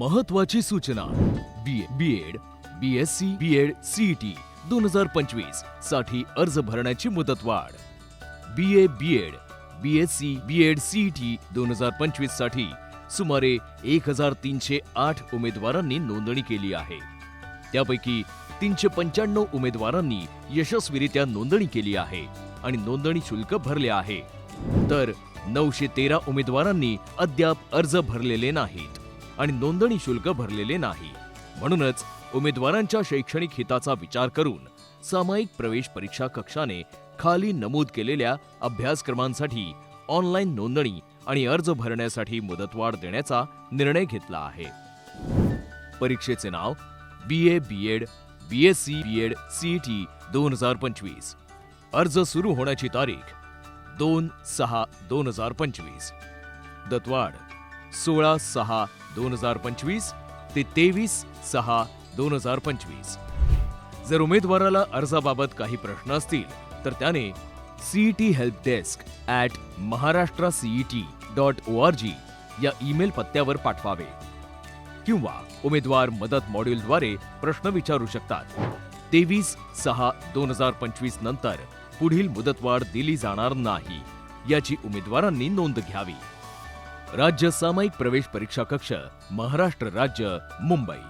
महत्वाची सूचना. B B Ed B S C B Ed CET दोन हजार पंचवीससाठी अर्ज भरण्याची मुदतवाढ. B A B Ed B S C B Ed CET दोन हजार पंचवीससाठी सुमारे एक हजार तीनशे आठ उमेदवारांनी नोंदणी केली आहे. त्यापैकी तीनशे पंच्याण्णव उमेदवारांनी यशस्वीरित्या नोंदणी केली आहे आणि नोंदणी शुल्क भरले आहे. तर नऊशे तेरा उमेदवारांनी अद्याप अर्ज भरलेले नाहीत. आणि नोंदणी शुल्क भरलेले नाही. म्हणूनच उमेदवारांच्या शैक्षणिक हिताचा विचार करून सामायिक प्रवेश परीक्षा कक्षाने खाली नमूद केलेल्या अभ्यासक्रमांसाठी ऑनलाईन नोंदणी आणि अर्ज भरण्यासाठी मुदतवाढ देण्याचा निर्णय घेतला आहे. परीक्षेचे नाव B A B Ed B S C B Ed CET दोन हजार पंचवीस. अर्ज सुरू होण्याची तारीख दोन सहा दोन हजार पंचवीस. दत्वाड सोळा सहा दोन हजार पंचवीस ते तेवीस सहा दोन हजार पंचवीस. जर उमेदवाराला अर्जाबाबत काही प्रश्न असतील तर त्याने CET help desk at Maharashtra CET dot O R G या ईमेल पत्त्यावर पाठवावे. किंवा उमेदवार मदत मॉड्यूलद्वारे प्रश्न विचारू शकतात. तेवीस सहा दोन हजार पंचवीस नंतर पुढील मुदतवाढ दिली जाणार नाही याची उमेदवारांनी नोंद घ्यावी. राज्य सामायिक प्रवेश परीक्षा कक्ष महाराष्ट्र राज्य मुंबई.